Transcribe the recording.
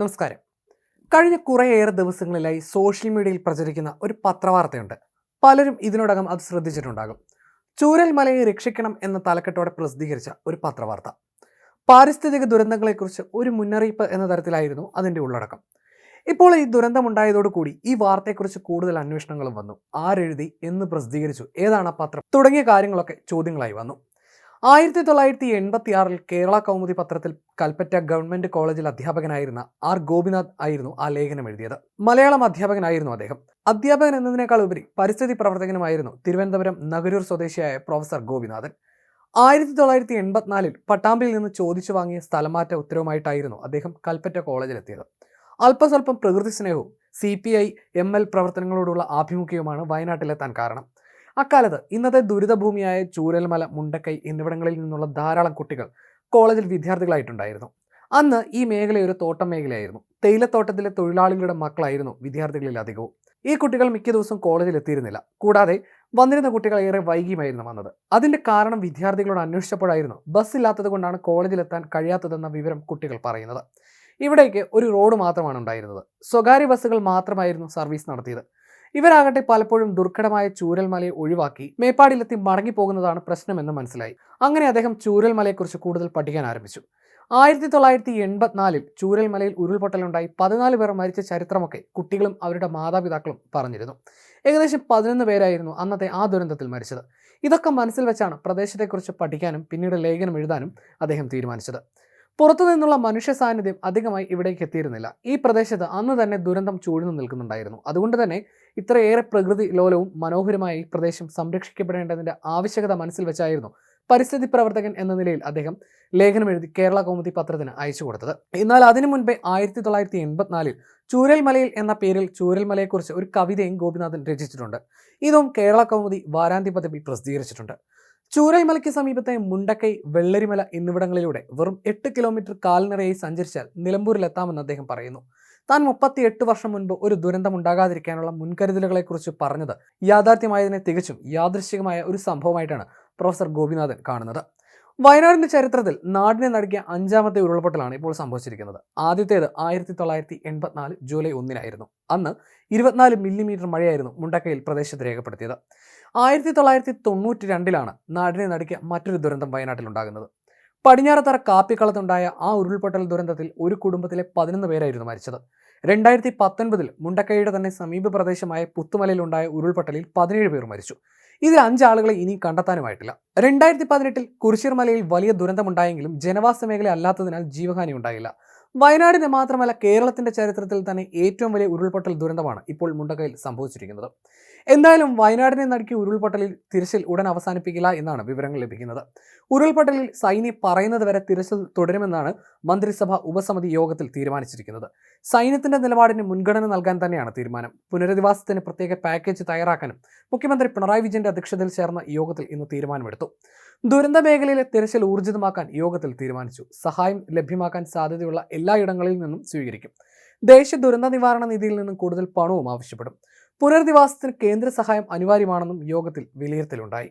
നമസ്കാരം. കഴിഞ്ഞ കുറേയേറെ ദിവസങ്ങളിലായി സോഷ്യൽ മീഡിയയിൽ പ്രചരിക്കുന്ന ഒരു പത്രവാർത്തയുണ്ട്. പലരും ഇതിനോടകം അത് ശ്രദ്ധിച്ചിട്ടുണ്ടാകും. ചൂരൽ മലയെ രക്ഷിക്കണം എന്ന തലക്കെട്ടോടെ പ്രസിദ്ധീകരിച്ച ഒരു പത്രവാർത്ത. പാരിസ്ഥിതിക ദുരന്തങ്ങളെക്കുറിച്ച് ഒരു മുന്നറിയിപ്പ് എന്ന തരത്തിലായിരുന്നു അതിന്റെ ഉള്ളടക്കം. ഇപ്പോൾ ഈ ദുരന്തമുണ്ടായതോടുകൂടി ഈ വാർത്തയെക്കുറിച്ച് കൂടുതൽ അന്വേഷണങ്ങളും വന്നു. ആരെഴുതി എന്ന് പ്രസിദ്ധീകരിച്ചു. ഏതാണ് ആ പത്രം? തുടങ്ങിയ കാര്യങ്ങളൊക്കെ ചോദ്യങ്ങളായി വന്നു. ആയിരത്തി തൊള്ളായിരത്തി എൺപത്തി ആറിൽ കേരള കൗമുദി പത്രത്തിൽ കൽപ്പറ്റ ഗവൺമെന്റ് കോളേജിൽ അധ്യാപകനായിരുന്ന ആർ ഗോപിനാഥ് ആയിരുന്നു ആ ലേഖനം എഴുതിയത്. മലയാളം അധ്യാപകനായിരുന്നു അദ്ദേഹം. അധ്യാപകൻ എന്നതിനേക്കാൾ ഉപരി പരിസ്ഥിതി പ്രവർത്തകനുമായിരുന്നു തിരുവനന്തപുരം നഗരൂർ സ്വദേശിയായ പ്രൊഫസർ ഗോപിനാഥൻ. ആയിരത്തി തൊള്ളായിരത്തി എൺപത്തിനാലിൽ പട്ടാമ്പിയിൽ നിന്ന് ചോദിച്ചു വാങ്ങിയ സ്ഥലമാറ്റ ഉത്തരവുമായിട്ടായിരുന്നു അദ്ദേഹം കൽപ്പറ്റ കോളേജിലെത്തിയത്. അല്പസ്വല്പം പ്രകൃതി സ്നേഹവും C P I M L പ്രവർത്തനങ്ങളോടുള്ള ആഭിമുഖ്യവുമാണ് വയനാട്ടിലെത്താൻ കാരണം. അക്കാലത്ത് ഇന്നത്തെ ദുരിതഭൂമിയായ ചൂരൽമല മുണ്ടക്കൈ എന്നിവിടങ്ങളിൽ നിന്നുള്ള ധാരാളം കുട്ടികൾ കോളേജിൽ വിദ്യാർത്ഥികളായിട്ടുണ്ടായിരുന്നു. അന്ന് ഈ മേഖല ഒരു തോട്ടം മേഖലയായിരുന്നു. തേയിലത്തോട്ടത്തിലെ തൊഴിലാളികളുടെ മക്കളായിരുന്നു വിദ്യാർത്ഥികളിൽ അധികവും. ഈ കുട്ടികൾ മിക്ക ദിവസവും കോളേജിൽ എത്തിയിരുന്നില്ല. കൂടാതെ വന്നിരുന്ന കുട്ടികൾ ഏറെ വൈകിയുമായിരുന്നു വന്നത്. അതിന്റെ കാരണം വിദ്യാർത്ഥികളോട് അന്വേഷിച്ചപ്പോഴായിരുന്നു ബസ് ഇല്ലാത്തത് കൊണ്ടാണ് കോളേജിലെത്താൻ കഴിയാത്തതെന്ന വിവരം കുട്ടികൾ പറയുന്നത്. ഇവിടേക്ക് ഒരു റോഡ് മാത്രമാണ് ഉണ്ടായിരുന്നത്. സ്വകാര്യ ബസ്സുകൾ മാത്രമായിരുന്നു സർവീസ് നടത്തിയത്. ഇവരാകട്ടെ പലപ്പോഴും ദുർഘടമായ ചൂരൽമലയെ ഒഴിവാക്കി മേപ്പാടിയിലെത്തി മടങ്ങിപ്പോകുന്നതാണ് പ്രശ്നമെന്ന് മനസ്സിലായി. അങ്ങനെ അദ്ദേഹം ചൂരൽമലയെക്കുറിച്ച് കൂടുതൽ പഠിക്കാൻ ആരംഭിച്ചു. ആയിരത്തി തൊള്ളായിരത്തി എൺപത്തിനാലിൽ ചൂരൽമലയിൽ ഉരുൾപൊട്ടലുണ്ടായി. പതിനാല് പേർ മരിച്ച ചരിത്രമൊക്കെ കുട്ടികളും അവരുടെ മാതാപിതാക്കളും പറഞ്ഞിരുന്നു. ഏകദേശം പതിനൊന്ന് പേരായിരുന്നു അന്നത്തെ ആ ദുരന്തത്തിൽ മരിച്ചത്. ഇതൊക്കെ മനസ്സിൽ വെച്ചാണ് പ്രദേശത്തെക്കുറിച്ച് പഠിക്കാനും പിന്നീട് ലേഖനം എഴുതാനും അദ്ദേഹം തീരുമാനിച്ചത്. പുറത്തു നിന്നുള്ള മനുഷ്യ സാന്നിധ്യം അധികമായി ഇവിടേക്ക് എത്തിയിരുന്നില്ല. ഈ പ്രദേശത്ത് അന്ന് തന്നെ ദുരന്തം ചൂഴ്ന്നു നിൽക്കുന്നുണ്ടായിരുന്നു. അതുകൊണ്ട് തന്നെ ഇത്രയേറെ പ്രകൃതി ലോലവും മനോഹരമായ ഈ പ്രദേശം സംരക്ഷിക്കപ്പെടേണ്ടതിന്റെ ആവശ്യകത മനസ്സിൽ വെച്ചായിരുന്നു പരിസ്ഥിതി പ്രവർത്തകൻ എന്ന നിലയിൽ അദ്ദേഹം ലേഖനം എഴുതി കേരള കൗമുദി പത്രത്തിന് അയച്ചു കൊടുത്തത്. എന്നാൽ അതിനു മുൻപേ ആയിരത്തി തൊള്ളായിരത്തി എൺപത്തിനാലിൽ ചൂരൽമലയിൽ എന്ന പേരിൽ ചൂരൽമലയെക്കുറിച്ച് ഒരു കവിതയും ഗോപിനാഥൻ രചിച്ചിട്ടുണ്ട്. ഇതും കേരള കൗമുദി വാരാന്ത്യ പതിപ്പിൽ പ്രസിദ്ധീകരിച്ചിട്ടുണ്ട്. ചൂരൽമലയ്ക്ക് സമീപത്തെ മുണ്ടക്കൈ വെള്ളരിമല എന്നിവിടങ്ങളിലൂടെ വെറും എട്ട് കിലോമീറ്റർ കാൽനിറയായി സഞ്ചരിച്ചാൽ നിലമ്പൂരിലെത്താമെന്ന് അദ്ദേഹം പറയുന്നു. താൻ മുപ്പത്തി എട്ട് വർഷം മുൻപ് ഒരു ദുരന്തം ഉണ്ടാകാതിരിക്കാനുള്ള മുൻകരുതലുകളെക്കുറിച്ച് പറഞ്ഞത്. യാഥാർത്ഥ്യമായതിനെ തികച്ചും യാദൃശ്ചികമായ ഒരു സംഭവമായിട്ടാണ് പ്രൊഫസർ ഗോപിനാഥൻ കാണുന്നത്. വയനാടിന്റെ ചരിത്രത്തിൽ നാടിനെ നടുക്കിയ അഞ്ചാമത്തെ ഉരുൾപൊട്ടലാണ് ഇപ്പോൾ സംഭവിച്ചിരിക്കുന്നത്. ആദ്യത്തേത് ആയിരത്തി തൊള്ളായിരത്തി എൺപത്തിനാല് ജൂലൈ ഒന്നിനായിരുന്നു. അന്ന് ഇരുപത്തിനാല് മില്ലിമീറ്റർ മഴയായിരുന്നു മുണ്ടക്കയിൽ പ്രദേശത്ത് രേഖപ്പെടുത്തിയത്. ആയിരത്തി തൊള്ളായിരത്തി തൊണ്ണൂറ്റി രണ്ടിലാണ് നാടിനെ നടുക്കിയ മറ്റൊരു ദുരന്തം വയനാട്ടിലുണ്ടാകുന്നത്. പടിഞ്ഞാറത്തറ കാപ്പിക്കളത്തുണ്ടായ ആ ഉരുൾപൊട്ടൽ ദുരന്തത്തിൽ ഒരു കുടുംബത്തിലെ പതിനൊന്ന് പേരായിരുന്നു മരിച്ചത്. രണ്ടായിരത്തി പത്തൊൻപതിൽ മുണ്ടക്കൈയുടെ തന്നെ സമീപ പ്രദേശമായ പുത്തുമലയിലുണ്ടായ ഉരുൾപൊട്ടലിൽ പതിനേഴ് പേർ മരിച്ചു. ഇതിൽ അഞ്ചാളുകളെ ഇനി കണ്ടെത്താനുമായിട്ടില്ല. രണ്ടായിരത്തി പതിനെട്ടിൽ കുറിശ്ശിർമലയിൽ വലിയ ദുരന്തമുണ്ടായെങ്കിലും ജനവാസ മേഖല അല്ലാത്തതിനാൽ ജീവഹാനി ഉണ്ടായില്ല. വയനാടിന് മാത്രമല്ല കേരളത്തിന്റെ ചരിത്രത്തിൽ തന്നെ ഏറ്റവും വലിയ ഉരുൾപൊട്ടൽ ദുരന്തമാണ് ഇപ്പോൾ മുണ്ടക്കയിൽ സംഭവിച്ചിരിക്കുന്നത്. എന്തായാലും വയനാടിനെ നടുക്കിയ ഉരുൾപൊട്ടലിൽ തിരച്ചിൽ ഉടൻ അവസാനിപ്പിക്കില്ല എന്നാണ് വിവരങ്ങൾ ലഭിക്കുന്നത്. ഉരുൾപൊട്ടലിൽ സൈന്യം പറയുന്നത് വരെ തിരച്ചിൽ തുടരുമെന്നാണ് മന്ത്രിസഭ ഉപസമിതി യോഗത്തിൽ തീരുമാനിച്ചിരിക്കുന്നത്. സൈന്യത്തിന്റെ നിലപാടിന് മുൻഗണന നൽകാൻ തന്നെയാണ് തീരുമാനം. പുനരധിവാസത്തിന് പ്രത്യേക പാക്കേജ് തയ്യാറാക്കാനും മുഖ്യമന്ത്രി പിണറായി വിജയന്റെ അധ്യക്ഷതയിൽ ചേർന്ന യോഗത്തിൽ ഇന്ന് തീരുമാനമെടുത്തു. ദുരന്ത മേഖലയിലെ തിരച്ചിൽ ഊർജിതമാക്കാൻ യോഗത്തിൽ തീരുമാനിച്ചു. സഹായം ലഭ്യമാക്കാൻ സാധ്യതയുള്ള എല്ലായിടങ്ങളിൽ നിന്നും സ്വീകരിക്കും. ദേശീയ ദുരന്ത നിവാരണ നിധിയിൽ നിന്നും കൂടുതൽ പണവും ആവശ്യപ്പെടും. പുനരധിവാസത്തിന് കേന്ദ്ര സഹായം അനിവാര്യമാണെന്നും യോഗത്തിൽ വിലയിരുത്തലുണ്ടായി.